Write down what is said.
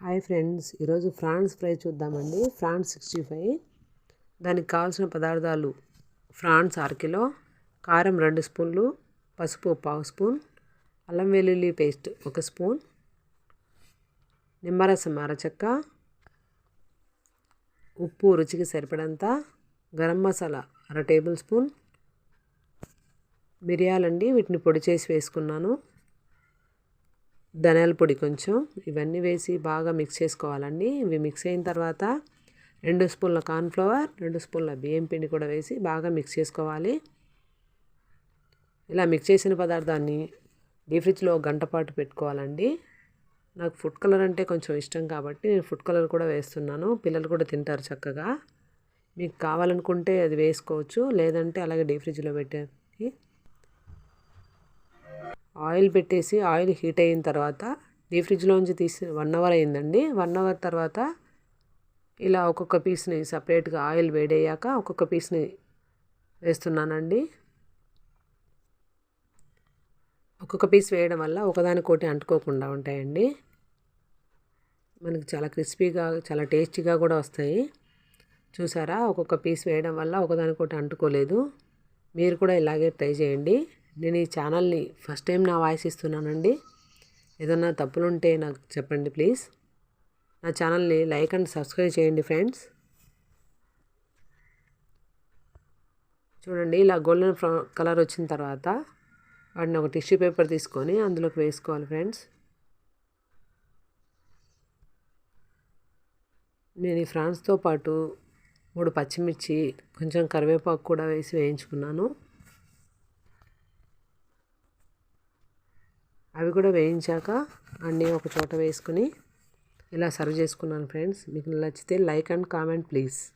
Hi friends ఈరోజు prawns fry చూద్దామండి. Prawns sixty five. దానికి కావాల్సిన పదార్థాలు ఫ్రాన్స్ అరకిలో కారం రెండు స్పూన్లు పసుపు పావు స్పూన్ అల్లం వెల్లుల్లి పేస్ట్ ఒక స్పూన్ నిమ్మరసం అరచక్క ఉప్పు రుచికి సరిపడంత గరం మసాలా అర టేబుల్ స్పూన్ మిరియాలండి వీటిని పొడి చేసి వేసుకున్నాను. ధనియాల పొడి కొంచెం ఇవన్నీ వేసి బాగా మిక్స్ చేసుకోవాలండి. ఇవి మిక్స్ అయిన తర్వాత రెండు స్పూన్ల కార్న్ఫ్లవర్ రెండు స్పూన్ల బియ్యం పిండి కూడా వేసి బాగా మిక్స్ చేసుకోవాలి. ఇలా మిక్స్ చేసిన పదార్థాన్ని డీ ఫ్రిడ్జ్లో గంట పాటు పెట్టుకోవాలండి. నాకు ఫుడ్ కలర్ అంటే కొంచెం ఇష్టం కాబట్టి నేను ఫుడ్ కలర్ కూడా వేస్తున్నాను. పిల్లలు కూడా తింటారు చక్కగా. మీకు కావాలనుకుంటే అది వేసుకోవచ్చు. లేదంటే అలాగే డీ ఫ్రిడ్జ్లో పెట్టేసి ఆయిల్ పెట్టేసి ఆయిల్ హీట్ అయిన తర్వాత డీ ఫ్రిడ్జ్లోంచి తీసి వన్ అవర్ అయిందండి. వన్ అవర్ తర్వాత ఇలా ఒక్కొక్క పీస్ని సపరేట్గా ఆయిల్ వేడయ్యాక ఒక్కొక్క పీస్ని వేస్తున్నానండి. ఒక్కొక్క పీస్ వేయడం వల్ల ఒకదానికోటి అంటుకోకుండా ఉంటాయండి. మనకి చాలా క్రిస్పీగా చాలా టేస్టీగా కూడా వస్తాయి. చూసారా? ఒక్కొక్క పీస్ వేయడం వల్ల ఒకదానికోటి అంటుకోలేదు. మీరు కూడా ఇలాగే ట్రై చేయండి. నేను ఈ ఛానల్ని ఫస్ట్ టైం నా వాయిస్ ఇస్తున్నానండి. ఏదన్నా తప్పులుంటే నాకు చెప్పండి ప్లీజ్. నా ఛానల్ని లైక్ అండ్ సబ్స్క్రైబ్ చేయండి ఫ్రెండ్స్. చూడండి ఇలా గోల్డెన్ కలర్ వచ్చిన తర్వాత వాటిని ఒక టిష్యూ పేపర్ తీసుకొని అందులోకి వేసుకోవాలి ఫ్రెండ్స్. నేను ఈ ఫ్రాన్స్తో పాటు మూడు పచ్చిమిర్చి కొంచెం కరివేపాకు కూడా వేసి వేయించుకున్నాను. అవి కూడా వేయించాక అన్నీ ఒక చోట వేసుకుని ఇలా సర్వ్ చేసుకున్నాను ఫ్రెండ్స్. మీకు నచ్చితే లైక్ అండ్ కామెంట్ ప్లీజ్.